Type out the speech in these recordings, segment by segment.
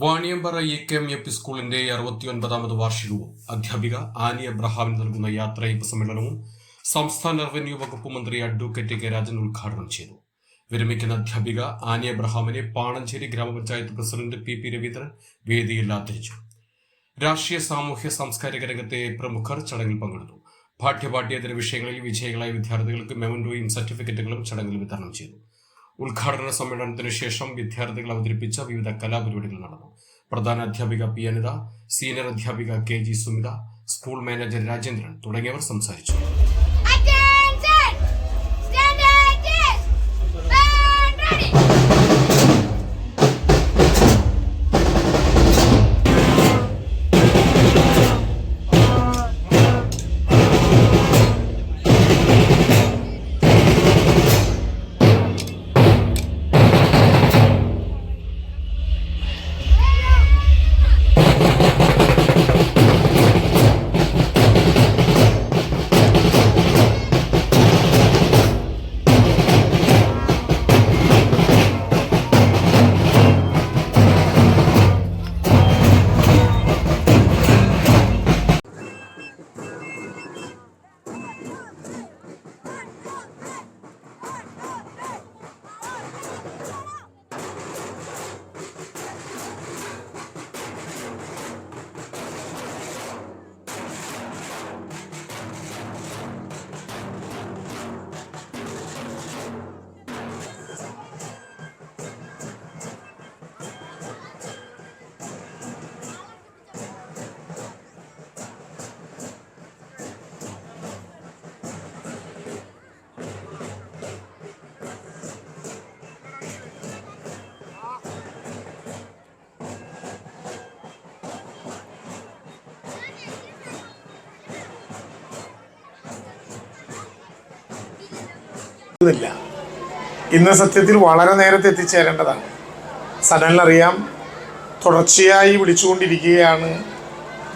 Vaniyambara A K M A P സ്കൂളിന്റെ അറുപത്തിയൊൻപതാമത് വാർഷികവും അധ്യാപിക ആനി അബ്രഹാമിന് നൽകുന്ന യാത്രയപ്പ് സമ്മേളനവും സംസ്ഥാന റവന്യൂ വകുപ്പ് മന്ത്രി അഡ്വക്കേറ്റ് കെ രാജൻ ഉദ്ഘാടനം ചെയ്തു. വിരമിക്കുന്ന അധ്യാപിക ആനി അബ്രഹാമിനെ പാണഞ്ചേരി ഗ്രാമപഞ്ചായത്ത് പ്രസിഡന്റ് പി പി രവീന്ദ്രൻ വേദിയിൽ ആദരിച്ചു. രാഷ്ട്രീയ സാമൂഹ്യ സാംസ്കാരിക രംഗത്തെ പ്രമുഖർ ചടങ്ങിൽ പങ്കെടുത്തു. പാഠ്യപാഠ്യേതര വിഷയങ്ങളിൽ വിജയികളായ വിദ്യാർത്ഥികൾക്ക് മെമന്റോയും സർട്ടിഫിക്കറ്റുകളും ചടങ്ങിൽ വിതരണം ചെയ്തു. ഉദ്ഘാടന സമ്മേളനത്തിന് ശേഷം വിദ്യാർത്ഥികൾ അവതരിപ്പിച്ച വിവിധ കലാപരിപാടികൾ നടന്നു പ്രധാന അധ്യാപിക പി അനിത സീനിയർ അധ്യാപിക K G Sumitha school manager Rajendran തുടങ്ങിയവർ സംസാരിച്ചു Attention! Standard is and ready. ഇല്ല ഇന്ന് സത്യത്തിൽ വളരെ നേരത്തെ എത്തിച്ചേരേണ്ടതാണ്. സഡനിലറിയാം തുടർച്ചയായി വിളിച്ചുകൊണ്ടിരിക്കുകയാണ്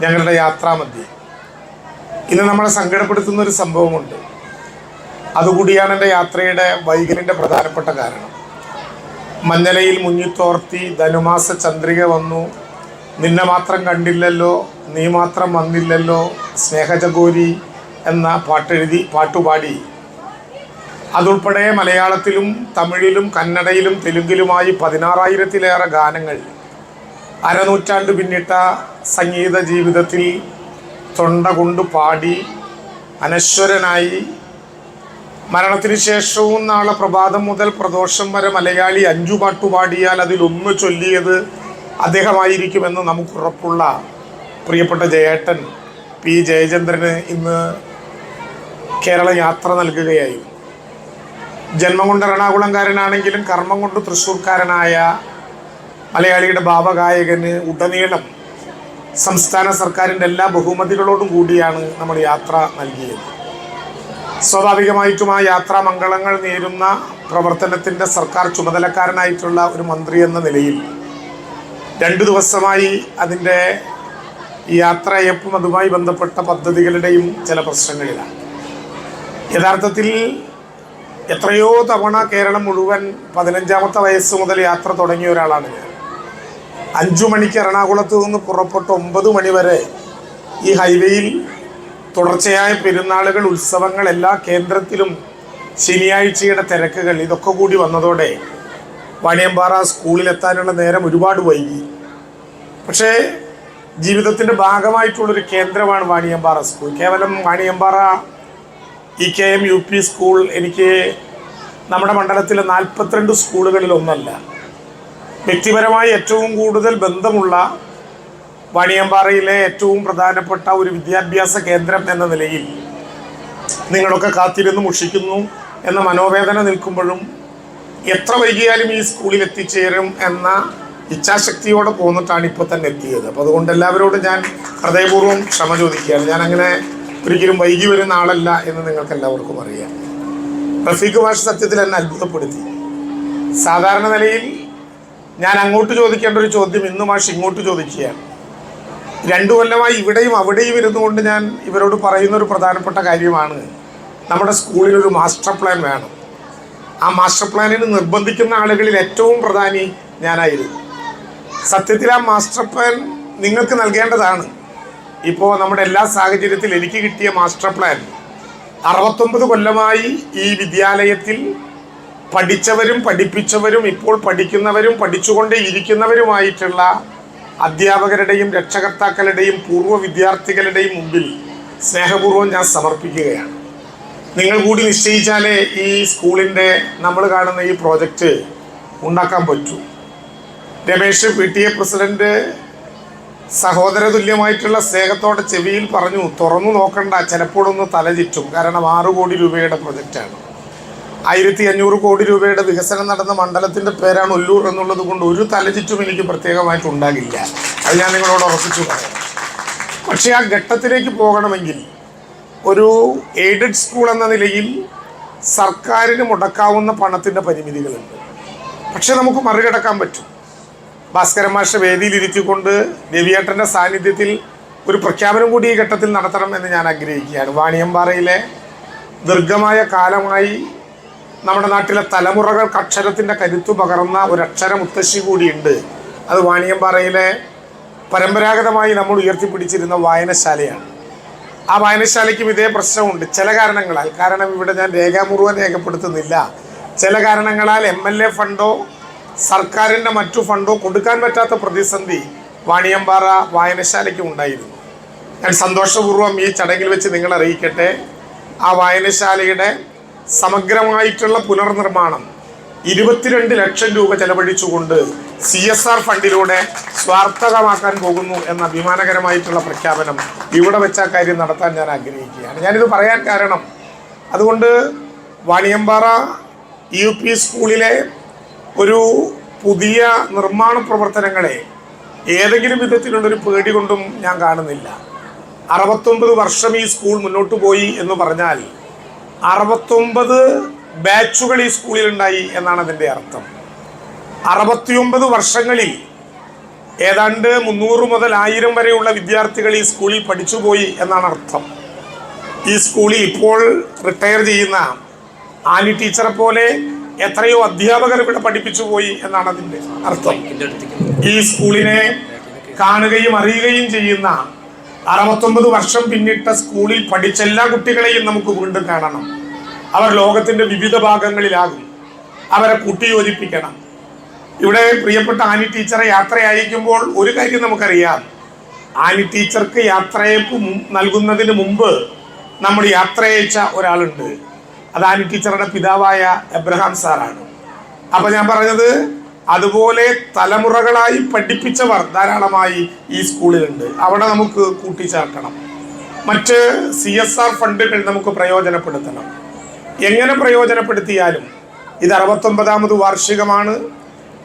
ഞങ്ങളുടെ യാത്രാമധ്യേ. ഇന്ന് നമ്മളെ സങ്കടപ്പെടുത്തുന്ന ഒരു സംഭവമുണ്ട്. അതുകൂടിയാണ് എന്റെ യാത്രയുടെ വൈകലിന്റെ പ്രധാനപ്പെട്ട കാരണം. മഞ്ഞലയിൽ മുങ്ങിത്തോർത്തി ധനുമാസ ചന്ദ്രിക വന്നു. നിന്നെ മാത്രം കണ്ടില്ലല്ലോ നീ മാത്രം വന്നില്ലല്ലോ സ്നേഹജഗോരി എന്ന പാട്ടെഴുതി പാട്ടുപാടി അതുൾപ്പെടെ മലയാളത്തിലും തമിഴിലും കന്നഡയിലും തെലുങ്കിലുമായി പതിനാറായിരത്തിലേറെ ഗാനങ്ങൾ അരനൂറ്റാണ്ട് പിന്നിട്ട സംഗീത ജീവിതത്തിൽ തൊണ്ട കൊണ്ട് പാടി അനശ്വരനായി. മരണത്തിന് ശേഷവും നാളെ പ്രഭാതം മുതൽ പ്രദോഷം വരെ മലയാളി അഞ്ചു പാട്ടു പാടിയാൽ അതിലൊന്ന് ചൊല്ലിയത് അദ്ദേഹമായിരിക്കുമെന്ന് നമുക്കുറപ്പുള്ള പ്രിയപ്പെട്ട ജയേട്ടൻ പി ജയചന്ദ്രന് ഇന്ന് കേരള യാത്ര നൽകുകയായിരുന്നു. ജന്മം കൊണ്ട് എറണാകുളംകാരനാണെങ്കിലും കർമ്മം കൊണ്ട് തൃശ്ശൂർക്കാരനായ മലയാളിയുടെ ഭാവഗായകന് ഉടനീളം സംസ്ഥാന സർക്കാരിന്റെ എല്ലാ ബഹുമതികളോടും കൂടിയാണ് നമ്മൾ യാത്ര നൽകിയത്. സ്വാഭാവികമായിട്ടും ആ യാത്രാ മംഗളങ്ങൾ നേരുന്ന പ്രവർത്തനത്തിന്റെ സർക്കാർ ചുമതലക്കാരനായിട്ടുള്ള ഒരു മന്ത്രി എന്ന നിലയിൽ രണ്ടു ദിവസമായി അതിന്റെ യാത്രയപ്പും അതുമായി ബന്ധപ്പെട്ട പദ്ധതികളുടെയും ചില പ്രശ്നങ്ങളിലാണ്. യഥാർത്ഥത്തിൽ എത്രയോ തവണ കേരളം മുഴുവൻ പതിനഞ്ചാമത്തെ വയസ്സ് മുതൽ യാത്ര തുടങ്ങിയ ഒരാളാണ് ഞാൻ. അഞ്ചു മണിക്ക് എറണാകുളത്ത് നിന്ന് പുറപ്പെട്ട് ഒമ്പത് മണി വരെ ഈ ഹൈവേയിൽ തുടർച്ചയായ പെരുന്നാളുകൾ ഉത്സവങ്ങൾ എല്ലാ കേന്ദ്രത്തിലും ശനിയാഴ്ചയുടെ തിരക്കുകൾ ഇതൊക്കെ കൂടി വന്നതോടെ വാണിയമ്പാറ സ്കൂളിലെത്താനുള്ള നേരം ഒരുപാട് വൈകി. പക്ഷേ ജീവിതത്തിന്റെ ഭാഗമായിട്ടുള്ളൊരു കേന്ദ്രമാണ് വാണിയമ്പാറ സ്കൂൾ. കേവലം Vaniyambara E K M U P school എനിക്ക് നമ്മുടെ മണ്ഡലത്തിലെ നാൽപ്പത്തിരണ്ട് സ്കൂളുകളിൽ ഒന്നല്ല. വ്യക്തിപരമായി ഏറ്റവും കൂടുതൽ ബന്ധമുള്ള വാണിയമ്പാറയിലെ ഏറ്റവും പ്രധാനപ്പെട്ട ഒരു വിദ്യാഭ്യാസ കേന്ദ്രം എന്ന നിലയിൽ നിങ്ങളൊക്കെ കാത്തിരുന്ന് മുഷിക്കുന്നു എന്ന മനോവേദന നിൽക്കുമ്പോഴും എത്ര വൈകിയാലും ഈ സ്കൂളിൽ എത്തിച്ചേരും എന്ന ഇച്ഛാശക്തിയോടെ പോന്നിട്ടാണ് ഇപ്പോൾ തന്നെ എത്തിയത്. അപ്പോൾ അതുകൊണ്ട് എല്ലാവരോടും ഞാൻ ഹൃദയപൂർവം ക്ഷമ ചോദിക്കുകയാണ്. ഞാൻ അങ്ങനെ ഒരിക്കലും വൈകി വരുന്ന ആളല്ല എന്ന് നിങ്ങൾക്ക് എല്ലാവർക്കും അറിയാം. റഫീഖ് ഭാഷ സത്യത്തിൽ എന്നെ അത്ഭുതപ്പെടുത്തി. സാധാരണ നിലയിൽ ഞാൻ അങ്ങോട്ട് ചോദിക്കേണ്ട ഒരു ചോദ്യം ഇന്ന് മാഷ് ഇങ്ങോട്ട് ചോദിക്കുകയാണ്. രണ്ടു കൊല്ലമായി ഇവിടെയും അവിടെയും ഇരുന്നു കൊണ്ട് ഞാൻ ഇവരോട് പറയുന്ന ഒരു പ്രധാനപ്പെട്ട കാര്യമാണ്. നമ്മുടെ സ്കൂളിൽ ഒരു മാസ്റ്റർ പ്ലാൻ വേണം. ആ മാസ്റ്റർ പ്ലാനിന് നിർബന്ധിക്കുന്ന ആളുകളിൽ ഏറ്റവും പ്രധാനി ഞാനായിരുന്നു. സത്യത്തിൽ ആ മാസ്റ്റർ പ്ലാൻ നിങ്ങൾക്ക് നൽകേണ്ടതാണ്. ഇപ്പോൾ നമ്മുടെ എല്ലാ സാഹചര്യത്തിൽ എനിക്ക് കിട്ടിയ മാസ്റ്റർ പ്ലാൻ അറുപത്തൊമ്പത് കൊല്ലമായി ഈ വിദ്യാലയത്തിൽ പഠിച്ചവരും പഠിപ്പിച്ചവരും ഇപ്പോൾ പഠിക്കുന്നവരും പഠിച്ചുകൊണ്ടേ ഇരിക്കുന്നവരുമായിട്ടുള്ള അധ്യാപകരുടെയും രക്ഷകർത്താക്കളുടെയും പൂർവ വിദ്യാർത്ഥികളുടെയും മുമ്പിൽ സ്നേഹപൂർവം ഞാൻ സമർപ്പിക്കുകയാണ്. നിങ്ങൾ കൂടി നിശ്ചയിച്ചാലേ ഈ സ്കൂളിന്റെ നമ്മൾ കാണുന്ന ഈ പ്രോജക്റ്റ് ഉണ്ടാക്കാൻ പറ്റൂ. Ramesh P T A president സഹോദര തുല്യമായിട്ടുള്ള സ്നേഹത്തോടെ ചെവിയിൽ പറഞ്ഞു തുറന്നു നോക്കണ്ട ചിലപ്പോഴൊന്ന് തലചിറ്റും. കാരണം ആറ് കോടി രൂപയുടെ പ്രൊജക്റ്റാണ് ആയിരത്തി അഞ്ഞൂറ് കോടി രൂപയുടെ വികസനം നടന്ന മണ്ഡലത്തിന്റെ പേരാണ് ഒല്ലൂർ എന്നുള്ളത് കൊണ്ട് ഒരു തലചിറ്റും എനിക്ക് പ്രത്യേകമായിട്ട് ഉണ്ടാകില്ല. അത് ഞാൻ നിങ്ങളോട് ഉറപ്പിച്ചു പറയാം. പക്ഷേ ആ ഘട്ടത്തിലേക്ക് പോകണമെങ്കിൽ ഒരു എയ്ഡഡ് സ്കൂൾ എന്ന നിലയിൽ സർക്കാരിന് മുടക്കാവുന്ന പണത്തിന്റെ പരിമിതികളുണ്ട്. പക്ഷേ നമുക്ക് മറികടക്കാൻ പറ്റും. ഭാസ്കരൻ മാഷ വേദിയിലിരുത്തിക്കൊണ്ട് രവിയേട്ടന്റെ സാന്നിധ്യത്തിൽ ഒരു പ്രഖ്യാപനം കൂടി ഈ ഘട്ടത്തിൽ നടത്തണം എന്ന് ഞാൻ ആഗ്രഹിക്കുകയാണ്. വാണിയമ്പാറയിലെ ദീർഘമായ കാലമായി നമ്മുടെ നാട്ടിലെ തലമുറകൾ അക്ഷരത്തിന്റെ കരുത്തു പകർന്ന ഒരു അക്ഷര മുത്തശ്ശി കൂടിയുണ്ട്. അത് വാണിയമ്പാറയിലെ പരമ്പരാഗതമായി നമ്മൾ ഉയർത്തിപ്പിടിച്ചിരുന്ന വായനശാലയാണ്. ആ വായനശാലയ്ക്കും ഇതേ പ്രശ്നമുണ്ട്. ചില കാരണങ്ങളാൽ കാരണം ഇവിടെ ഞാൻ രേഖാപൂർവം രേഖപ്പെടുത്തുന്നില്ല. ചില കാരണങ്ങളാൽ എം എൽ എ ഫണ്ടോ സർക്കാരിന്റെ മറ്റു ഫണ്ടോ കൊടുക്കാൻ പറ്റാത്ത പ്രതിസന്ധി വാണിയമ്പാറ വായനശാലയ്ക്ക് ഉണ്ടായിരുന്നു. ഞാൻ സന്തോഷപൂർവം ഈ ചടങ്ങിൽ വെച്ച് നിങ്ങളെ അറിയിക്കട്ടെ. ആ വായനശാലയുടെ സമഗ്രമായിട്ടുള്ള പുനർനിർമ്മാണം ഇരുപത്തിരണ്ട് ലക്ഷം രൂപ ചെലവഴിച്ചുകൊണ്ട് സി എസ് ആർ ഫണ്ടിലൂടെ സ്വാർത്ഥകമാക്കാൻ പോകുന്നു എന്ന അഭിമാനകരമായിട്ടുള്ള പ്രഖ്യാപനം ഇവിടെ വെച്ച കാര്യം നടത്താൻ ഞാൻ ആഗ്രഹിക്കുകയാണ്. ഞാനിത് പറയാൻ കാരണം അതുകൊണ്ട് വാണിയമ്പാറ യു പി സ്കൂളിലെ ഒരു പുതിയ നിർമ്മാണ പ്രവർത്തനങ്ങളെ ഏതെങ്കിലും വിധത്തിലുള്ളൊരു പേടി കൊണ്ടും ഞാൻ കാണുന്നില്ല. അറുപത്തൊമ്പത് വർഷം ഈ സ്കൂൾ മുന്നോട്ട് പോയി എന്ന് പറഞ്ഞാൽ അറുപത്തൊമ്പത് ബാച്ചുകൾ ഈ സ്കൂളിലുണ്ടായി എന്നാണ് അതിന്റെ അർത്ഥം. അറുപത്തിയൊമ്പത് വർഷങ്ങളിൽ ഏതാണ്ട് മുന്നൂറ് മുതൽ ആയിരം വരെയുള്ള വിദ്യാർത്ഥികൾ ഈ സ്കൂളിൽ പഠിച്ചുപോയി എന്നാണ് അർത്ഥം. ഈ സ്കൂളിൽ ഇപ്പോൾ റിട്ടയർ ചെയ്യുന്ന ആനി ടീച്ചറെ പോലെ എത്രയോ അധ്യാപകർ ഇവിടെ പഠിപ്പിച്ചു പോയി എന്നാണ് അതിന്റെ അർത്ഥം. ഈ സ്കൂളിനെ കാണുകയും അറിയുകയും ചെയ്യുന്ന അറുപത്തൊമ്പത് വർഷം പിന്നിട്ട സ്കൂളിൽ പഠിച്ച എല്ലാ കുട്ടികളെയും നമുക്ക് വീണ്ടും കാണണം. അവർ ലോകത്തിന്റെ വിവിധ ഭാഗങ്ങളിലാകും. അവരെ കൂട്ടിയോജിപ്പിക്കണം. ഇവിടെ പ്രിയപ്പെട്ട ആനി ടീച്ചറെ യാത്ര അയക്കുമ്പോൾ ഒരു കാര്യം നമുക്കറിയാം. ആനി ടീച്ചർക്ക് യാത്രയപ്പ് നൽകുന്നതിന് മുമ്പ് നമ്മൾ യാത്ര അയച്ച ഒരാളുണ്ട്. അത് ആനി ടീച്ചറുടെ പിതാവായ എബ്രഹാം സാറാണ്. അപ്പൊ ഞാൻ പറഞ്ഞത് അതുപോലെ തലമുറകളായി പഠിപ്പിച്ചവർ ധാരാളമായി ഈ സ്കൂളിലുണ്ട്. അവിടെ നമുക്ക് കൂട്ടിച്ചേർക്കണം. മറ്റ് സി എസ് ആർ ഫണ്ടുകൾ നമുക്ക് പ്രയോജനപ്പെടുത്തണം. എങ്ങനെ പ്രയോജനപ്പെടുത്തിയാലും ഇത് അറുപത്തൊമ്പതാമത് വാർഷികമാണ്.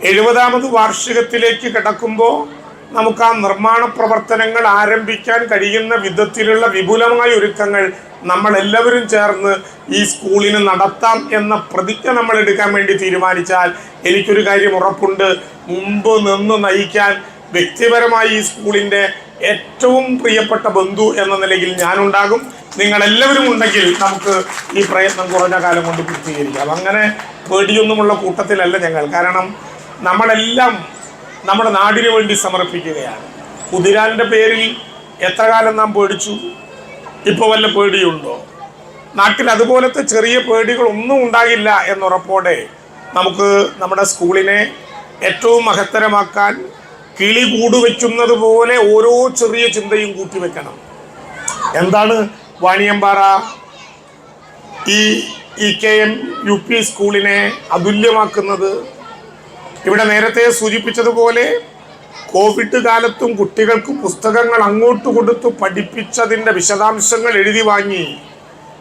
എഴുപതാമത് വാർഷികത്തിലേക്ക് കിടക്കുമ്പോൾ നമുക്ക് ആ നിർമ്മാണ പ്രവർത്തനങ്ങൾ ആരംഭിക്കാൻ കഴിയുന്ന വിധത്തിലുള്ള വിപുലമായ ഒരുക്കങ്ങൾ നമ്മൾ എല്ലാവരും ചേർന്ന് ഈ സ്കൂളിന് നടത്താം എന്ന പ്രതിജ്ഞ നമ്മൾ എടുക്കാൻ വേണ്ടി തീരുമാനിച്ചാൽ എനിക്കൊരു കാര്യം ഉറപ്പുണ്ട്. മുമ്പ് നിന്ന് നയിക്കാൻ വ്യക്തിപരമായി ഈ സ്കൂളിന്റെ ഏറ്റവും പ്രിയപ്പെട്ട ബന്ധു എന്ന നിലയിൽ ഞാനുണ്ടാകും. നിങ്ങൾ എല്ലാവരും ഉണ്ടെങ്കിൽ നമുക്ക് ഈ പ്രയത്നം കുറഞ്ഞ കാലം കൊണ്ട് പൂർത്തീകരിക്കാം. അങ്ങനെ പേടിയൊന്നുമുള്ള കൂട്ടത്തിലല്ല ഞങ്ങൾ. കാരണം നമ്മളെല്ലാം നമ്മുടെ നാടിനു വേണ്ടി സമർപ്പിക്കുകയാണ്. കുതിരാന്റെ പേരിൽ എത്ര കാലം നാം പേടിച്ചു? ഇപ്പോൾ വല്ല പേടിയുണ്ടോ? നാട്ടിൽ അതുപോലത്തെ ചെറിയ പേടികൾ ഒന്നും ഉണ്ടാകില്ല എന്നുറപ്പോടെ നമുക്ക് നമ്മുടെ സ്കൂളിനെ ഏറ്റവും മഹത്തരമാക്കാൻ കിളി കൂടുവെക്കുന്നത് പോലെ ഓരോ ചെറിയ ചിന്തയും കൂട്ടിവെക്കണം എന്താണ് വാണിയമ്പാറ? ഈ E K M U P സ്കൂളിനെ അതുല്യമാക്കുന്നത് ഇവിടെ നേരത്തെ സൂചിപ്പിച്ചതുപോലെ കോവിഡ് കാലത്തും കുട്ടികൾക്ക് പുസ്തകങ്ങൾ അങ്ങോട്ട് കൊടുത്ത് പഠിപ്പിച്ചതിന്റെ വിശദാംശങ്ങൾ എഴുതി വാങ്ങി.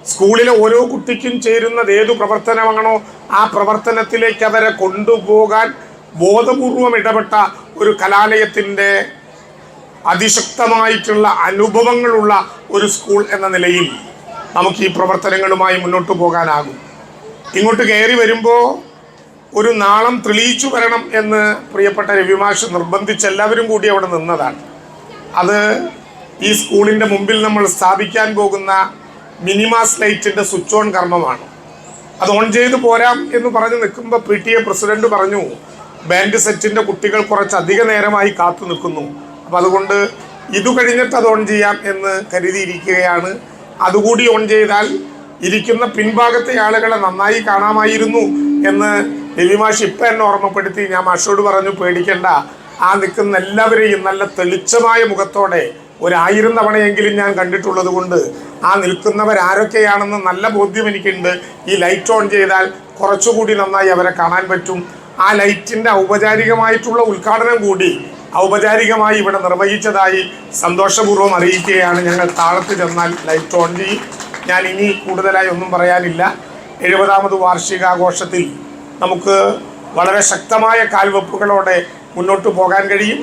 സ്കൂളിലെ ഓരോ കുട്ടിക്കും ചേരുന്നത് ഏതു പ്രവർത്തനമാണോ ആ പ്രവർത്തനത്തിലേക്ക് അവരെ കൊണ്ടുപോകാൻ ബോധപൂർവം ഇടപെട്ട ഒരു കലാലയത്തിന്റെ അതിശക്തമായിട്ടുള്ള അനുഭവങ്ങളുള്ള ഒരു സ്കൂൾ എന്ന നിലയിൽ നമുക്ക് ഈ പ്രവർത്തനങ്ങളുമായി മുന്നോട്ട് പോകാനാകും. ഇങ്ങോട്ട് കയറി വരുമ്പോൾ ഒരു നാളം തെളിയിച്ചു വരണം എന്ന് പ്രിയപ്പെട്ട രവിമാഷ് നിർബന്ധിച്ച് എല്ലാവരും കൂടി അവിടെ നിന്നതാണ്. അത് ഈ സ്കൂളിന്റെ മുമ്പിൽ നമ്മൾ സ്ഥാപിക്കാൻ പോകുന്ന മിനിമാസ് ലൈറ്റിന്റെ സ്വിച്ച് ഓൺ കർമ്മമാണ്. അത് ഓൺ ചെയ്ത് പോരാം എന്ന് പറഞ്ഞ് നിൽക്കുമ്പോൾ പി ടി എ പ്രസിഡന്റ് പറഞ്ഞു ബാൻഡ് സെറ്റിന്റെ കുട്ടികൾ കുറച്ച് അധിക നേരമായി കാത്തു നിൽക്കുന്നു. അപ്പം അതുകൊണ്ട് ഇത് കഴിഞ്ഞിട്ട് അത് ഓൺ ചെയ്യാം എന്ന് കരുതിയിരിക്കുകയാണ്. അതുകൂടി ഓൺ ചെയ്താൽ ഇരിക്കുന്ന പിൻഭാഗത്തെ ആളുകളെ നന്നായി കാണാമായിരുന്നു എന്ന് രവിമാഷ് ഇപ്പം എന്നെ ഓർമ്മപ്പെടുത്തി. ഞാൻ മാഷോട് പറഞ്ഞു പേടിക്കേണ്ട. ആ നിൽക്കുന്ന എല്ലാവരെയും നല്ല തെളിച്ചമായ മുഖത്തോടെ ഒരായിരം തവണയെങ്കിലും ഞാൻ കണ്ടിട്ടുള്ളത് കൊണ്ട് ആ നിൽക്കുന്നവരാരൊക്കെയാണെന്ന് നല്ല ബോധ്യം എനിക്കുണ്ട്. ഈ ലൈറ്റ് ഓൺ ചെയ്താൽ കുറച്ചുകൂടി നന്നായി അവരെ കാണാൻ പറ്റും. ആ ലൈറ്റിന്റെ ഔപചാരികമായിട്ടുള്ള ഉദ്ഘാടനം കൂടി ഔപചാരികമായി ഇവിടെ നിർവഹിച്ചതായി സന്തോഷപൂർവം അറിയിക്കുകയാണ്. ഞങ്ങൾ താഴത്ത് ചെന്നാൽ ലൈറ്റ് ഓൺ ചെയ്യും. ഞാൻ ഇനി കൂടുതലായി ഒന്നും പറയാനില്ല. എഴുപതാമത് വാർഷികാഘോഷത്തിൽ നമുക്ക് വളരെ ശക്തമായ കാൽവെപ്പുകളോടെ മുന്നോട്ട് പോകാൻ കഴിയും.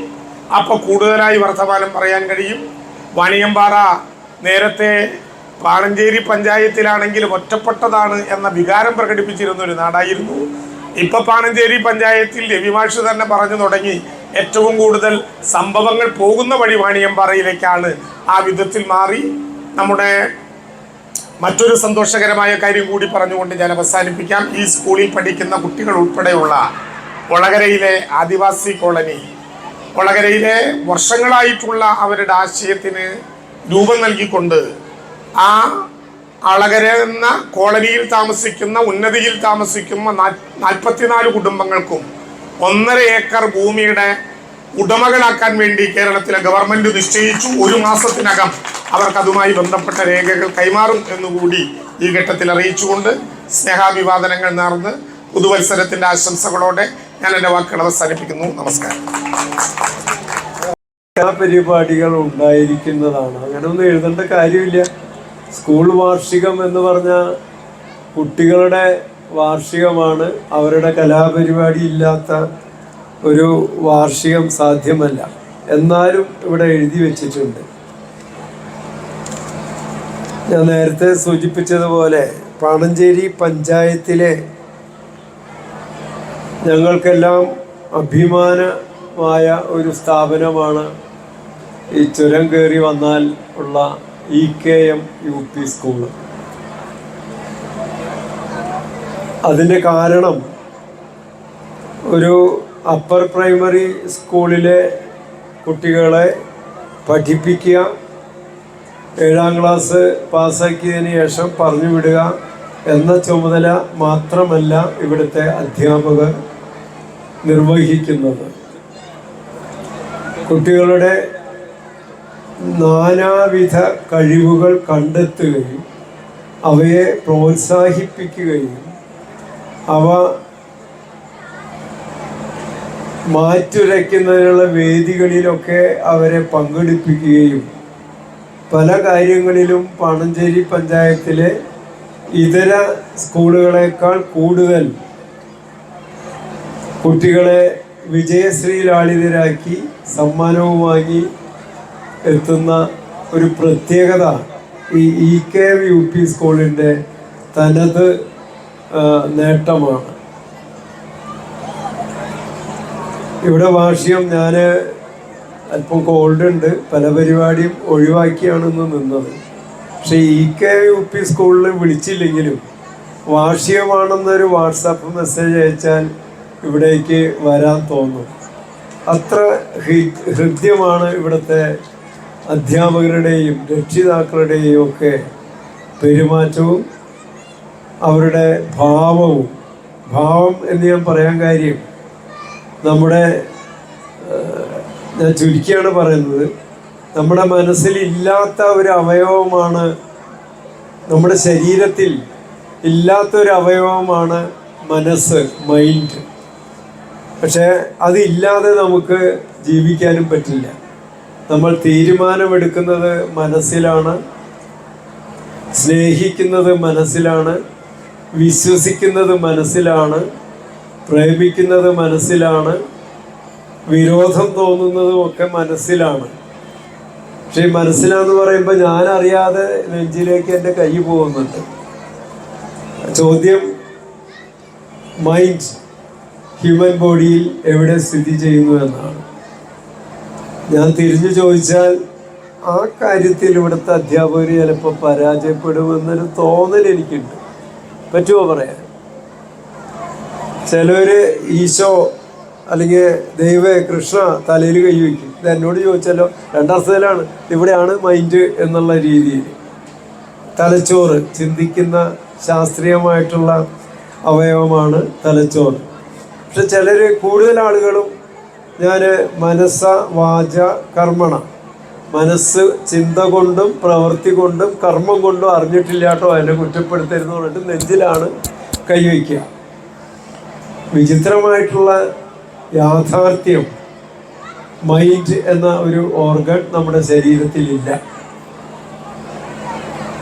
അപ്പോൾ കൂടുതലായി വർത്തമാനം പറയാൻ കഴിയും. വാണിയമ്പാറ നേരത്തെ പാണഞ്ചേരി പഞ്ചായത്തിലാണെങ്കിൽ ഒറ്റപ്പെട്ടതാണ് എന്ന വികാരം പ്രകടിപ്പിച്ചിരുന്ന ഒരു നാടായിരുന്നു. ഇപ്പൊ പാണഞ്ചേരി പഞ്ചായത്തിൽ രവിമാഷ് തന്നെ പറഞ്ഞു തുടങ്ങി ഏറ്റവും കൂടുതൽ സംഭവങ്ങൾ പോകുന്ന വഴി വാണിയമ്പാറയിലേക്കാണ് ആ വിധത്തിൽ മാറി. നമ്മുടെ മറ്റൊരു സന്തോഷകരമായ കാര്യം കൂടി പറഞ്ഞുകൊണ്ട് ഞാൻ അവസാനിപ്പിക്കാം. ഈ സ്കൂളിൽ പഠിക്കുന്ന കുട്ടികൾ ഉൾപ്പെടെയുള്ള കൊളകരയിലെ ആദിവാസി കോളനി കൊളകരയിലെ വർഷങ്ങളായിട്ടുള്ള അവരുടെ ആശയത്തിന് രൂപം നൽകിക്കൊണ്ട് ആ അളകര എന്ന കോളനിയിൽ താമസിക്കുന്ന ഉന്നതിയിൽ താമസിക്കുന്ന നാൽപ്പത്തിനാല് കുടുംബങ്ങൾക്കും ഒന്നര ഏക്കർ ഭൂമിയുടെ ഉടമകളാക്കാൻ വേണ്ടി കേരളത്തിലെ ഗവൺമെന്റ് നിശ്ചയിച്ചു ഒരു മാസത്തിനകം അവർക്ക് അതുമായി ബന്ധപ്പെട്ട രേഖകൾ കൈമാറും എന്നുകൂടി ഈ ഘട്ടത്തിൽ അറിയിച്ചുകൊണ്ട് സ്നേഹാഭിവാദനങ്ങൾ നേർന്ന് പുതുവത്സരത്തിന്റെ ആശംസകളോടെ ഞാൻ എന്റെ വാക്കുകൾ അവസാനിപ്പിക്കുന്നു. നമസ്കാരം. പരിപാടികൾ ഉണ്ടായിരിക്കുന്നതാണ്. അങ്ങനെ ഒന്നും എഴുതേണ്ട കാര്യമില്ല. സ്കൂൾ വാർഷികം എന്ന് പറഞ്ഞ കുട്ടികളുടെ വാർഷികമാണ്. അവരുടെ കലാപരിപാടി ഇല്ലാത്ത ഒരു വാർഷികം സാധ്യമല്ല. എന്നാലും ഇവിടെ എഴുതി വെച്ചിട്ടുണ്ട്. ഞാൻ നേരത്തെ സൂചിപ്പിച്ചതുപോലെ പാണഞ്ചേരി പഞ്ചായത്തിലെ ഞങ്ങൾക്കെല്ലാം അഭിമാനമായ ഒരു സ്ഥാപനമാണ് ഈ ചുരം കയറി വന്നാൽ ഉള്ള E K M U P school. അതിന്റെ കാരണം ഒരു അപ്പർ പ്രൈമറി സ്കൂളിലെ കുട്ടികളെ പഠിപ്പിക്കുക. ഏഴാം ക്ലാസ് പാസ്സാക്കിയതിന് ശേഷം പറഞ്ഞു വിടുക എന്ന ചുമതല മാത്രമല്ല ഇവിടുത്തെ അധ്യാപകർ നിർവഹിക്കുന്നത്. കുട്ടികളുടെ നാനാവിധ കഴിവുകൾ കണ്ടെത്തുകയും അവയെ പ്രോത്സാഹിപ്പിക്കുകയും അവ മാറ്റുരയ്ക്കുന്നതിനുള്ള വേദികളിലൊക്കെ അവരെ പങ്കെടുപ്പിക്കുകയും പല കാര്യങ്ങളിലും പണഞ്ചേരി പഞ്ചായത്തിലെ ഇതര സ്കൂളുകളെക്കാൾ കൂടുതൽ കുട്ടികളെ വിജയശ്രീലാളിതരാക്കി സമ്മാനവും വാങ്ങി എത്തുന്ന ഒരു പ്രത്യേകത ഈ ഇ കെ യു പി സ്കൂളിന്റെ തനത് നേട്ടമാണ്. ഇവിടെ വാർഷികം ഞാൻ അല്പം കോൾഡ് ഉണ്ട്. പല പരിപാടിയും ഒഴിവാക്കിയാണ് ഇന്ന് നിന്നത്. പക്ഷെ ഇ കെ യു പി സ്കൂളിൽ വിളിച്ചില്ലെങ്കിലും വാർഷികമാണെന്നൊരു വാട്സാപ്പ് മെസ്സേജ് അയച്ചാൽ ഇവിടേക്ക് വരാൻ തോന്നും. അത്ര ഹൃദ്യമാണ് ഇവിടുത്തെ അധ്യാപകരുടെയും രക്ഷിതാക്കളുടെയും ഒക്കെ പെരുമാറ്റവും അവരുടെ ഭാവവും. ഭാവം എന്ന് ഞാൻ പറയാൻ കാര്യം നമ്മുടെ ഞാൻ ചുരുക്കിയാണ് പറയുന്നത്. നമ്മുടെ മനസ്സിൽ ഇല്ലാത്ത ഒരു അവയവമാണ് നമ്മുടെ ശരീരത്തിൽ ഇല്ലാത്ത ഒരു അവയവമാണ് മനസ്സ് മൈൻഡ് പക്ഷേ അതില്ലാതെ നമുക്ക് ജീവിക്കാനും പറ്റില്ല. നമ്മൾ തീരുമാനമെടുക്കുന്നത് മനസ്സിലാണ് സ്നേഹിക്കുന്നത് മനസ്സിലാണ് വിശ്വസിക്കുന്നത് മനസ്സിലാണ് പ്രേമിക്കുന്നത് മനസ്സിലാണ് വിരോധം തോന്നുന്നതും ഒക്കെ മനസ്സിലാണ്. പക്ഷെ മനസ്സിലാന്ന് പറയുമ്പോൾ ഞാൻ അറിയാതെ നെഞ്ചിലേക്ക് എന്റെ കൈ പോകുന്നുണ്ട്. ചോദ്യം മൈൻഡ് ഹ്യൂമൻ ബോഡിയിൽ എവിടെ സ്ഥിതി ചെയ്യുന്നു എന്നാണ്. ഞാൻ തിരിഞ്ഞു ചോദിച്ചാൽ ആ കാര്യത്തിൽ ഇവിടുത്തെ അധ്യാപകർ ചിലപ്പോൾ പരാജയപ്പെടുമെന്നൊരു തോന്നൽ എനിക്കുണ്ട്. പറ്റുമോ പറയാൻ? ചിലവര് ഈശോ അല്ലെങ്കിൽ ദൈവ കൃഷ്ണ തലയിൽ കൈവയ്ക്കും ഇത് എന്നോട് ചോദിച്ചാലോ രണ്ടർത്ഥത്തിലാണ് ഇവിടെയാണ് മൈൻഡ് എന്നുള്ള രീതിയിൽ. തലച്ചോറ് ചിന്തിക്കുന്ന ശാസ്ത്രീയമായിട്ടുള്ള അവയവമാണ് തലച്ചോറ്. പക്ഷെ ചിലർ കൂടുതൽ ആളുകളും ഞാൻ മനസ്സ വാച കർമ്മണ. മനസ്സ് ചിന്ത കൊണ്ടും പ്രവൃത്തി കൊണ്ടും കർമ്മം കൊണ്ടും അറിഞ്ഞിട്ടില്ല കേട്ടോ എന്നെ കുറ്റപ്പെടുത്തരുന്ന് പറഞ്ഞിട്ട് നെഞ്ചിലാണ് കൈവയ്ക്കുക വിചിത്രമായിട്ടുള്ള യാഥാർത്ഥ്യം. മൈൻഡ് എന്ന ഒരു ഓർഗൺ നമ്മുടെ ശരീരത്തിലില്ല.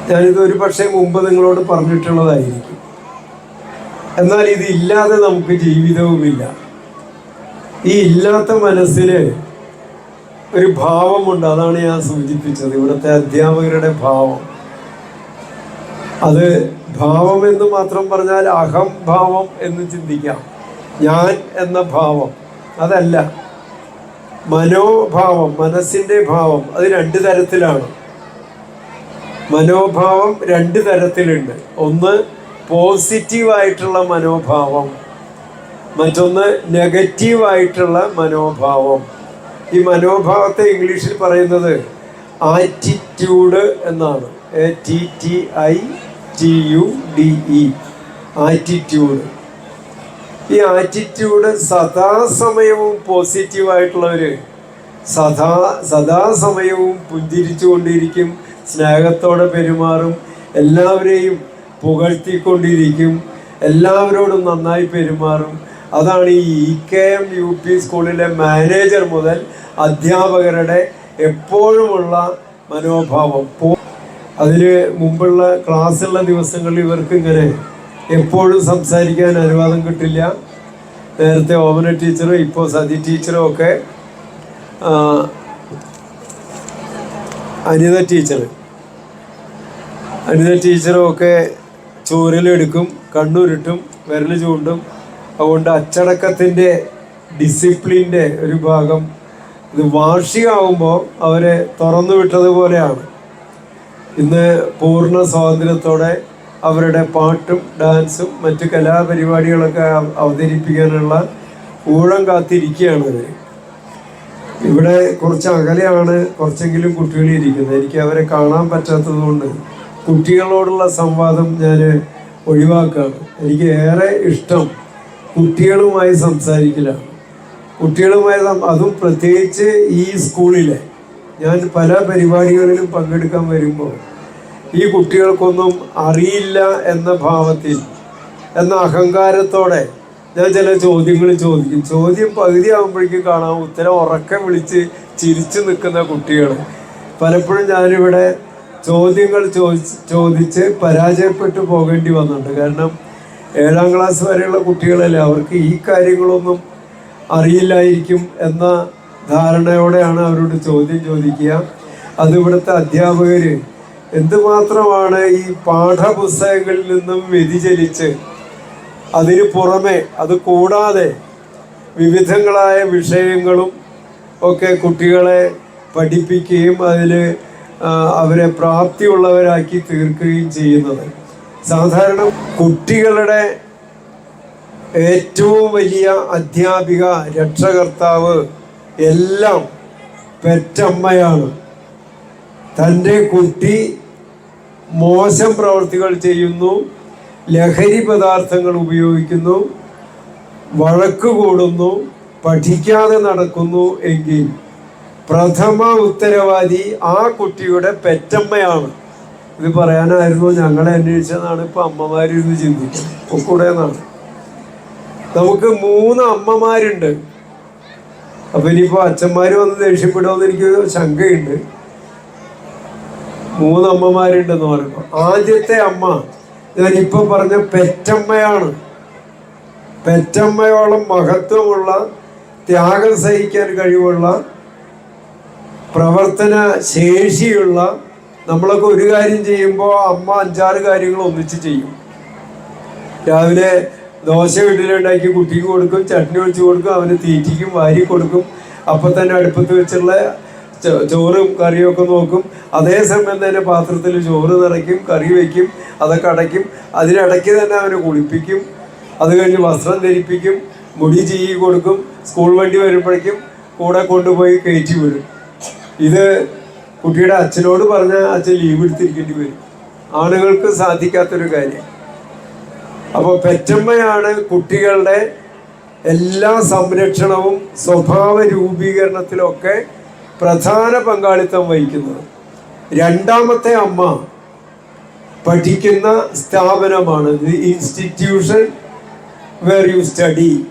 ഞാനിത് ഒരു പക്ഷേ മുമ്പ് നിങ്ങളോട് പറഞ്ഞിട്ടുള്ളതായിരിക്കും. എന്നാൽ ഇത് ഇല്ലാതെ നമുക്ക് ജീവിതവുമില്ല. ഈ ഇല്ലാത്ത മനസ്സിൽ ഒരു ഭാവമുണ്ട്. അതാണ് ഞാൻ സൂചിപ്പിച്ചത്. ഇവിടുത്തെ അധ്യാപകരുടെ ഭാവം. അത് ഭാവം എന്ന് മാത്രം പറഞ്ഞാൽ അഹംഭാവം എന്ന് ചിന്തിക്കാം. ഞാൻ എന്ന ഭാവം. അതല്ല. മനോഭാവം മനസ്സിന്റെ ഭാവം അത് രണ്ട് തരത്തിലാണ്. മനോഭാവം രണ്ട് തരത്തിലുണ്ട്. ഒന്ന് പോസിറ്റീവായിട്ടുള്ള മനോഭാവം മറ്റൊന്ന് നെഗറ്റീവായിട്ടുള്ള മനോഭാവം. ഈ മനോഭാവത്തെ ഇംഗ്ലീഷിൽ പറയുന്നത് ആറ്റിറ്റ്യൂഡ് എന്നാണ്. A T T I T U D E attitude ഈ ആറ്റിറ്റ്യൂഡ് സദാസമയവും പോസിറ്റീവായിട്ടുള്ളവർ സദാ സദാസമയവും പുഞ്ചിരിച്ചുകൊണ്ടിരിക്കും സ്നേഹത്തോടെ പെരുമാറും എല്ലാവരെയും പുകഴ്ത്തിക്കൊണ്ടിരിക്കും എല്ലാവരോടും നന്നായി പെരുമാറും. അതാണ് ഈ E K M U P സ്കൂളിലെ മാനേജർ മുതൽ അധ്യാപകരുടെ എപ്പോഴുമുള്ള മനോഭാവം. അതിന് മുമ്പുള്ള ക്ലാസ്സുള്ള ദിവസങ്ങളിൽ ഇവർക്ക് ഇങ്ങനെ എപ്പോഴും സംസാരിക്കാൻ അനുവാദം കിട്ടില്ല. നേരത്തെ ഓമന ടീച്ചറും ഇപ്പോൾ സതി ടീച്ചറും ഒക്കെ അനിത ടീച്ചർ അനിത ടീച്ചറും ഒക്കെ ചൂരലെടുക്കും കണ്ണുരുട്ടും വിരൽ ചൂണ്ടും. അതുകൊണ്ട് അച്ചടക്കത്തിന്റെ ഡിസിപ്ലിന്റെ ഒരു ഭാഗം ഇത് വാർഷികമാകുമ്പോൾ അവരെ തുറന്നു വിട്ടതുപോലെയാണ്. ഇന്ന് പൂർണ സ്വാതന്ത്ര്യത്തോടെ അവരുടെ പാട്ടും ഡാൻസും മറ്റു കലാപരിപാടികളൊക്കെ അവതരിപ്പിക്കാനുള്ള ഊഴം കാത്തിരിക്കുകയാണ് അവർ ഇവിടെ കുറച്ച് അകലെയാണ് കുറച്ചെങ്കിലും കുട്ടികൾ ഇരിക്കുന്നത്. എനിക്ക് അവരെ കാണാൻ പറ്റാത്തതുകൊണ്ട് കുട്ടികളോടുള്ള സംവാദം ഞാൻ ഒഴിവാക്കുകയാണ് എനിക്ക് ഏറെ ഇഷ്ടം കുട്ടികളുമായി സംസാരിക്കലാണ്. കുട്ടികളുമായി അതും പ്രത്യേകിച്ച് ഈ സ്കൂളിലെ ഞാൻ പല പരിപാടികളിലും പങ്കെടുക്കാൻ വരുമ്പോൾ ഈ കുട്ടികൾക്കൊന്നും അറിയില്ല എന്ന ഭാവത്തിൽ എന്ന അഹങ്കാരത്തോടെ ഞാൻ ചില ചോദ്യങ്ങൾ ചോദിക്കും. ചോദ്യം പകുതി ആകുമ്പോഴേക്കും കാണാം ഉത്തരം ഉറക്കെ വിളിച്ച് ചിരിച്ചു നിൽക്കുന്ന കുട്ടികൾ. പലപ്പോഴും ഞാനിവിടെ ചോദ്യങ്ങൾ ചോദിച്ച് ചോദിച്ച് പരാജയപ്പെട്ടു പോകേണ്ടി വന്നിട്ടുണ്ട്. കാരണം ഏഴാം ക്ലാസ് വരെയുള്ള കുട്ടികളല്ലേ അവർക്ക് ഈ കാര്യങ്ങളൊന്നും അറിയില്ലായിരിക്കും എന്ന ധാരണയോടെയാണ് അവരോട് ചോദ്യം ചോദിക്കുക. അത് ഇവിടുത്തെ അധ്യാപകർ എന്തുമാത്രമാണ് ഈ പാഠപുസ്തകങ്ങളിൽ നിന്നും വ്യതിചലിച്ച് അതിനു പുറമെ അത് കൂടാതെ വിവിധങ്ങളായ വിഷയങ്ങളും ഒക്കെ കുട്ടികളെ പഠിപ്പിക്കുകയും അതിൽ അവരെ പ്രാപ്തിയുള്ളവരാക്കി തീർക്കുകയും ചെയ്യുന്നത്. സാധാരണ കുട്ടികളുടെ ഏറ്റവും വലിയ അധ്യാപിക രക്ഷകർത്താവ് എല്ലാം പെറ്റമ്മയാണ്. തന്റെ കുട്ടി മോശം പ്രവർത്തികൾ ചെയ്യുന്നു ലഹരി പദാർത്ഥങ്ങൾ ഉപയോഗിക്കുന്നു വഴക്ക് കൂടുന്നു പഠിക്കാതെ നടക്കുന്നു എങ്കിൽ പ്രഥമ ഉത്തരവാദി ആ കുട്ടിയുടെ പെറ്റമ്മയാണ്. ഇത് പറയാനായിരുന്നു ഞങ്ങളെ അന്വേഷിച്ചതാണ് ഇപ്പൊ അമ്മമാരിരുന്ന് ചിന്തിക്കുന്നത് ഒക്കൂടെ എന്നാണ് നമുക്ക് മൂന്ന് അമ്മമാരുണ്ട്. അപ്പൊ ഇനിയിപ്പോ അച്ഛന്മാര് വന്ന് ദേഷ്യപ്പെടുമെന്ന് എനിക്ക് ശങ്കയുണ്ട്. മൂന്ന് അമ്മമാരുണ്ടെന്ന് പറയുമ്പോൾ ആദ്യത്തെ അമ്മ ഞാൻ ഇപ്പൊ പറഞ്ഞ പെറ്റമ്മയാണ്. പെറ്റമ്മയോളം മഹത്വമുള്ള ത്യാഗം സഹിക്കാൻ കഴിവുള്ള പ്രവർത്തന ശേഷിയുള്ള നമ്മളൊക്കെ ഒരു കാര്യം ചെയ്യുമ്പോൾ അമ്മ അഞ്ചാറ് കാര്യങ്ങൾ ഒന്നിച്ച് ചെയ്യും. രാവിലെ ദോശ വീട്ടിലുണ്ടാക്കി കുട്ടിക്ക് കൊടുക്കും ചട്നി ഒഴിച്ച് കൊടുക്കും അവന് തീറ്റിക്കും വാരി കൊടുക്കും. അപ്പം തന്നെ അടുപ്പത്ത് വെച്ചുള്ള ചോറും കറിയും ഒക്കെ നോക്കും അതേസമയം തന്നെ പാത്രത്തിൽ ചോറ് നിറയ്ക്കും കറി വയ്ക്കും അതൊക്കെ അടയ്ക്കും. അതിനിടയ്ക്ക് തന്നെ അവനെ കുളിപ്പിക്കും. അത് കഴിഞ്ഞ് വസ്ത്രം ധരിപ്പിക്കും മുടി ചീകി കൊടുക്കും സ്കൂൾ വണ്ടി വരുമ്പോഴേക്കും കൂടെ കൊണ്ടുപോയി കയറ്റി വരും ഇത് കുട്ടിയുടെ അച്ഛനോട് പറഞ്ഞാൽ അച്ഛൻ ലീവ് എടുത്തിരിക്കേണ്ടി വരും. ആണുങ്ങൾക്ക് സാധിക്കാത്തൊരു കാര്യം. അപ്പോൾ പെറ്റമ്മയാണ് കുട്ടികളുടെ എല്ലാ സംരക്ഷണവും സ്വഭാവ രൂപീകരണത്തിലൊക്കെ പ്രധാന പങ്കാളിത്തം വഹിക്കുന്നത്. രണ്ടാമത്തെ അമ്മ പഠിക്കുന്ന സ്ഥാപനമാണ്. ഇൻസ്റ്റിറ്റ്യൂഷൻ വേർ യു സ്റ്റഡി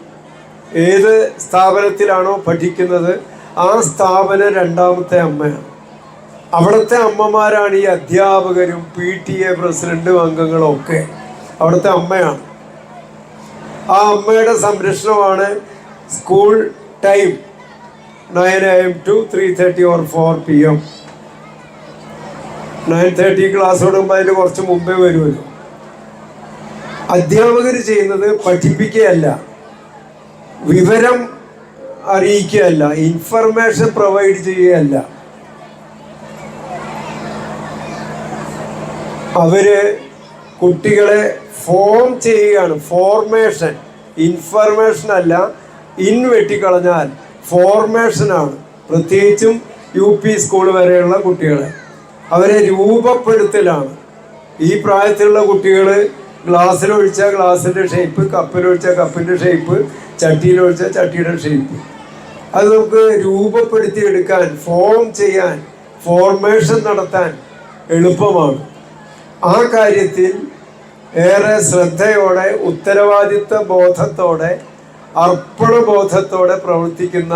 ഏത് സ്ഥാപനത്തിലാണോ പഠിക്കുന്നത് ആ സ്ഥാപനം രണ്ടാമത്തെ അമ്മയാണ്. അവിടുത്തെ അമ്മമാരാണ് ഈ അധ്യാപകരും പി ടി എ പ്രസിഡന്റും അംഗങ്ങളും ഒക്കെ. അവിടുത്തെ അമ്മയാണ്. ആ അമ്മയുടെ സംരക്ഷണമാണ് school time nine A M to three thirty or four P M. Nine thirty class തുടങ്ങുമ്പോൾ അതിന് കുറച്ച് മുമ്പേ വരുമല്ലോ. അധ്യാപകർ ചെയ്യുന്നത് പഠിപ്പിക്കുകയല്ല. വിവരം അറിയിക്കുകയല്ല. Information provide ചെയ്യുകയല്ല. അവർ കുട്ടികളെ ഫോം ചെയ്യുകയാണ്. ഫോർമേഷൻ. ഇൻഫർമേഷൻ അല്ല ഇൻ വെട്ടിക്കളഞ്ഞാൽ ഫോർമേഷനാണ് പ്രത്യേകിച്ചും യു പി സ്കൂൾ വരെയുള്ള കുട്ടികളെ. അവരെ രൂപപ്പെടുത്തലാണ്. ഈ പ്രായത്തിലുള്ള കുട്ടികൾ ഗ്ലാസ്സിലൊഴിച്ച ഗ്ലാസിന്റെ ഷേപ്പ് കപ്പിലൊഴിച്ച കപ്പിന്റെ ഷേപ്പ് ചട്ടിയിലൊഴിച്ച ചട്ടിയുടെ ഷേപ്പ് അത് നമുക്ക് രൂപപ്പെടുത്തി എടുക്കാൻ ഫോം ചെയ്യാൻ ഫോർമേഷൻ നടത്താൻ എളുപ്പമാണ്. ആ കാര്യത്തിൽ ഏറെ ശ്രദ്ധയോടെ ഉത്തരവാദിത്വ ബോധത്തോടെ അർപ്പണബോധത്തോടെ പ്രവർത്തിക്കുന്ന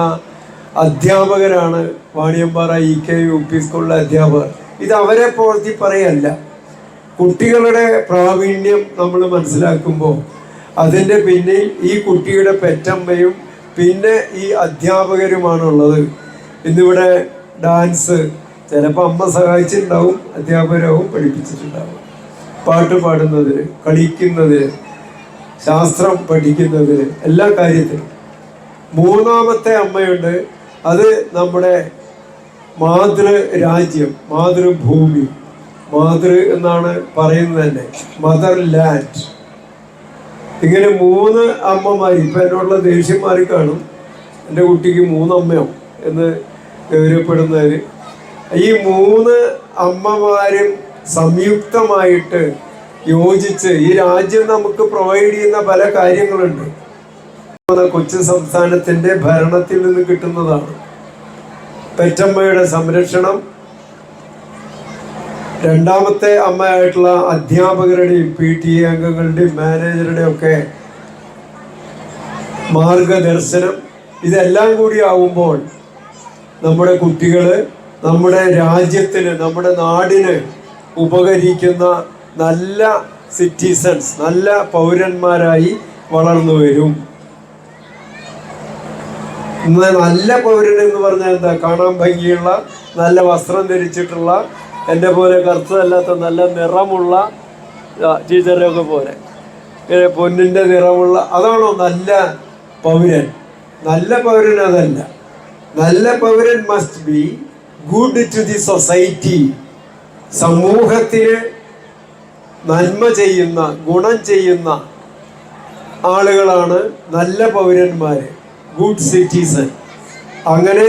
അധ്യാപകരാണ് Vaniyampara E K U P സ്കൂളിലെ അധ്യാപകർ. ഇത് അവരെ പ്രവർത്തി പറയല്ല. കുട്ടികളുടെ പ്രാവീണ്യം നമ്മൾ മനസ്സിലാക്കുമ്പോൾ അതിന്റെ പിന്നിൽ ഈ കുട്ടിയുടെ പെറ്റമ്മയും പിന്നെ ഈ അധ്യാപകരുമാണുള്ളത്. ഇന്നിവിടെ ഡാൻസ് ചിലപ്പോൾ അമ്മ സഹായിച്ചിട്ടുണ്ടാവും അധ്യാപകരാവും പഠിപ്പിച്ചിട്ടുണ്ടാവും. പാട്ട് പാടുന്നതിന് കളിക്കുന്നതിന് ശാസ്ത്രം പഠിക്കുന്നത് എല്ലാ കാര്യത്തിലും. മൂന്നാമത്തെ അമ്മയുണ്ട്. അത് നമ്മുടെ മാതൃ രാജ്യം മാതൃഭൂമി. മാതൃ എന്നാണ് പറയുന്നത് തന്നെ. മദർ ലാൻഡ് ഇങ്ങനെ മൂന്ന് അമ്മമാർ ഇപ്പം എന്നോടുള്ള ദേഷ്യന്മാർ കാണും. എന്റെ കുട്ടിക്ക് മൂന്നമ്മയോ എന്ന് ഗൗരവപ്പെടുന്നവർ ഈ മൂന്ന് അമ്മമാരും സംയുക്തമായിട്ട് യോജിച്ച് ഈ രാജ്യം നമുക്ക് പ്രൊവൈഡ് ചെയ്യുന്ന പല കാര്യങ്ങളുണ്ട്. കൊച്ചു സംസ്ഥാനത്തിന്റെ ഭരണത്തിൽ നിന്ന് കിട്ടുന്നതാണ്. പെറ്റമ്മയുടെ സംരക്ഷണം രണ്ടാമത്തെ അമ്മയായിട്ടുള്ള അധ്യാപകരുടെയും പി ടി എ അംഗങ്ങളുടെയും മാനേജറുടെയും ഒക്കെ മാർഗദർശനം. ഇതെല്ലാം കൂടി ആവുമ്പോൾ നമ്മുടെ കുട്ടികൾ നമ്മുടെ രാജ്യത്തിന് നമ്മുടെ നാടിന് ഉപകരിക്കുന്ന നല്ല സിറ്റിസൺസ് നല്ല പൗരന്മാരായി വളർന്നു വരും. നല്ല പൗരൻ എന്ന് പറഞ്ഞാൽ എന്താ? കാണാൻ ഭംഗിയുള്ള നല്ല വസ്ത്രം ധരിച്ചിട്ടുള്ള എന്റെ പോലെ കറുത്തതല്ലാത്ത നല്ല നിറമുള്ള ടീച്ചറൊക്കെ പോലെ. ഇങ്ങനെ പൊന്നിന്റെ നിറമുള്ള അതാണോ നല്ല പൗരൻ? നല്ല പൗരൻ അതല്ല. നല്ല പൗരൻ must be good to the society സമൂഹത്തിന് നന്മ ചെയ്യുന്ന ഗുണം ചെയ്യുന്ന ആളുകളാണ് നല്ല പൗരന്മാർ ഗുഡ് സിറ്റിസൺ അങ്ങനെ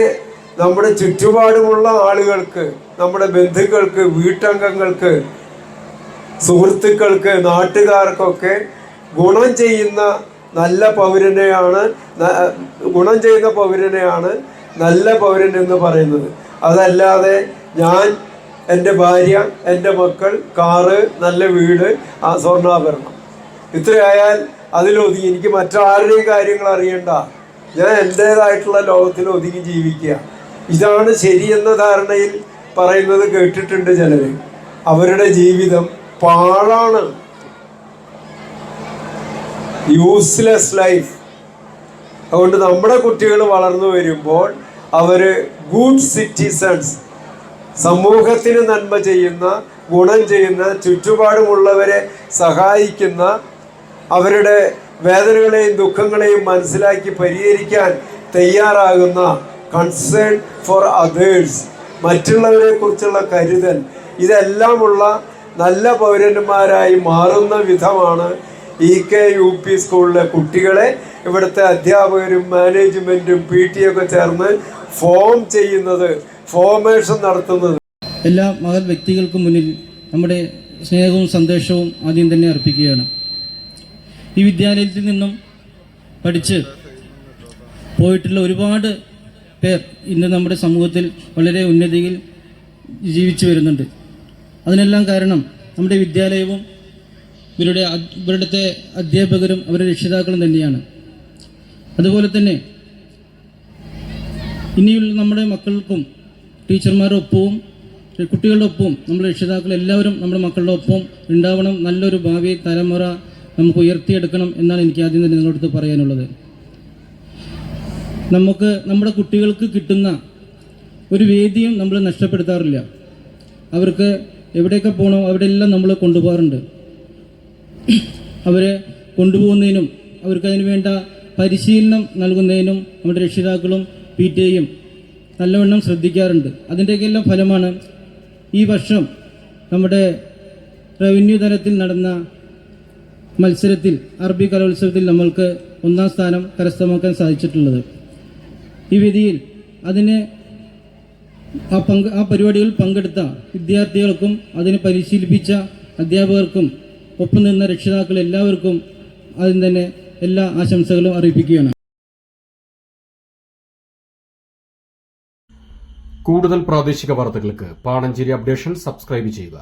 നമ്മുടെ ചുറ്റുപാടുമുള്ള ആളുകൾക്ക് നമ്മുടെ ബന്ധുക്കൾക്ക് വീട്ടംഗങ്ങൾക്ക് സുഹൃത്തുക്കൾക്ക് നാട്ടുകാർക്കൊക്കെ ഗുണം ചെയ്യുന്ന നല്ല പൗരനെയാണ് ഗുണം ചെയ്യുന്ന പൗരനെയാണ് നല്ല പൗരൻ എന്ന് പറയുന്നത്. അതല്ലാതെ ഞാൻ എന്റെ ഭാര്യ എന്റെ മക്കൾ കാറ് നല്ല വീട് ആ സ്വർണാഭരണം. ഇത്രയായാൽ അതിലൊതുങ്ങി എനിക്ക് മറ്റാരുടെയും കാര്യങ്ങൾ അറിയണ്ട. ഞാൻ എന്റേതായിട്ടുള്ള ലോകത്തിൽ ഒതുങ്ങി ജീവിക്കുക. ഇതാണ് ശരിയെന്ന ധാരണയിൽ പറയുന്നത് കേട്ടിട്ടുണ്ട് ചിലർ അവരുടെ ജീവിതം പാഴാണ്. യൂസ്ലെസ് ലൈഫ് അതുകൊണ്ട് നമ്മുടെ കുട്ടികൾ വളർന്നു വരുമ്പോൾ അവർ ഗുഡ് സിറ്റിസൺസ് സമൂഹത്തിന് നന്മ ചെയ്യുന്ന ഗുണം ചെയ്യുന്ന ചുറ്റുപാടുമുള്ളവരെ സഹായിക്കുന്ന അവരുടെ വേദനകളെയും ദുഃഖങ്ങളെയും മനസ്സിലാക്കി പരിഹരിക്കാൻ തയ്യാറാകുന്ന കൺസേൺ ഫോർ അതേഴ്സ് മറ്റുള്ളവരെ കുറിച്ചുള്ള കരുതൽ. ഇതെല്ലാമുള്ള നല്ല പൗരന്മാരായി മാറുന്ന വിധമാണ് ഇ കെ യു പി സ്കൂളിലെ കുട്ടികളെ ഇവിടുത്തെ അധ്യാപകരും മാനേജ്മെന്റും പി ടി ഒക്കെ ചേർന്ന് ഫോം ചെയ്യുന്നത്. ഫോമേഷൻ നടത്തുന്നത്. എല്ലാ മഹത് വ്യക്തികൾക്കും മുന്നിൽ നമ്മുടെ സ്നേഹവും സന്തോഷവും ആദ്യം തന്നെ അർപ്പിക്കുകയാണ്. ഈ വിദ്യാലയത്തിൽ നിന്നും പഠിച്ച് പോയിട്ടുള്ള ഒരുപാട് പേർ ഇന്ന് നമ്മുടെ സമൂഹത്തിൽ വളരെ ഉന്നതിയിൽ ജീവിച്ചു വരുന്നുണ്ട്. അതിനെല്ലാം കാരണം നമ്മുടെ വിദ്യാലയവും ഇവരുടെ ഇവരുടെ അധ്യാപകരും അവരുടെ രക്ഷിതാക്കളും തന്നെയാണ്. അതുപോലെ തന്നെ ഇനിയുള്ള നമ്മുടെ മക്കൾക്കും ടീച്ചർമാരുടെ ഒപ്പവും കുട്ടികളുടെ ഒപ്പവും നമ്മുടെ രക്ഷിതാക്കൾ എല്ലാവരും നമ്മുടെ മക്കളുടെ ഒപ്പം ഉണ്ടാവണം. നല്ലൊരു ഭാവി തലമുറ നമുക്ക് ഉയർത്തിയെടുക്കണം എന്നാണ് എനിക്ക് ആദ്യം തന്നെ നിങ്ങളുടെ അടുത്ത് പറയാനുള്ളത്. നമുക്ക് നമ്മുടെ കുട്ടികൾക്ക് കിട്ടുന്ന ഒരു വേദിയും നമ്മൾ നഷ്ടപ്പെടുത്താറില്ല. അവർക്ക് എവിടെയൊക്കെ പോകണോ അവിടെയെല്ലാം നമ്മൾ കൊണ്ടുപോകാറുണ്ട്. അവരെ കൊണ്ടുപോകുന്നതിനും അവർക്ക് അതിന് വേണ്ട പരിശീലനം നൽകുന്നതിനും നമ്മുടെ രക്ഷിതാക്കളും പി ടി എയും നല്ലവണ്ണം ശ്രദ്ധിക്കാറുണ്ട്. അതിന്റെയൊക്കെയെല്ലാം ഫലമാണ് ഈ വർഷം നമ്മുടെ റവന്യൂ തലത്തിൽ നടന്ന മത്സരത്തിൽ അറബി കലോത്സവത്തിൽ നമ്മൾക്ക് ഒന്നാം സ്ഥാനം കരസ്ഥമാക്കാൻ സാധിച്ചിട്ടുള്ളത്. ഈ വേദിയിൽ അതിന് ആ പങ്ക് ആ പരിപാടികളിൽ പങ്കെടുത്ത വിദ്യാർത്ഥികൾക്കും അതിനെ പരിശീലിപ്പിച്ച അധ്യാപകർക്കും ഒപ്പം നിന്ന രക്ഷിതാക്കൾ എല്ലാവർക്കും അതിന് തന്നെ എല്ലാ ആശംസകളും അറിയിപ്പിക്കുകയാണ് കൂടുതൽ പ്രാദേശിക വാർത്തകൾക്ക് പാണഞ്ചേരി അപ്ഡേഷൻ സബ്സ്ക്രൈബ് ചെയ്യുക.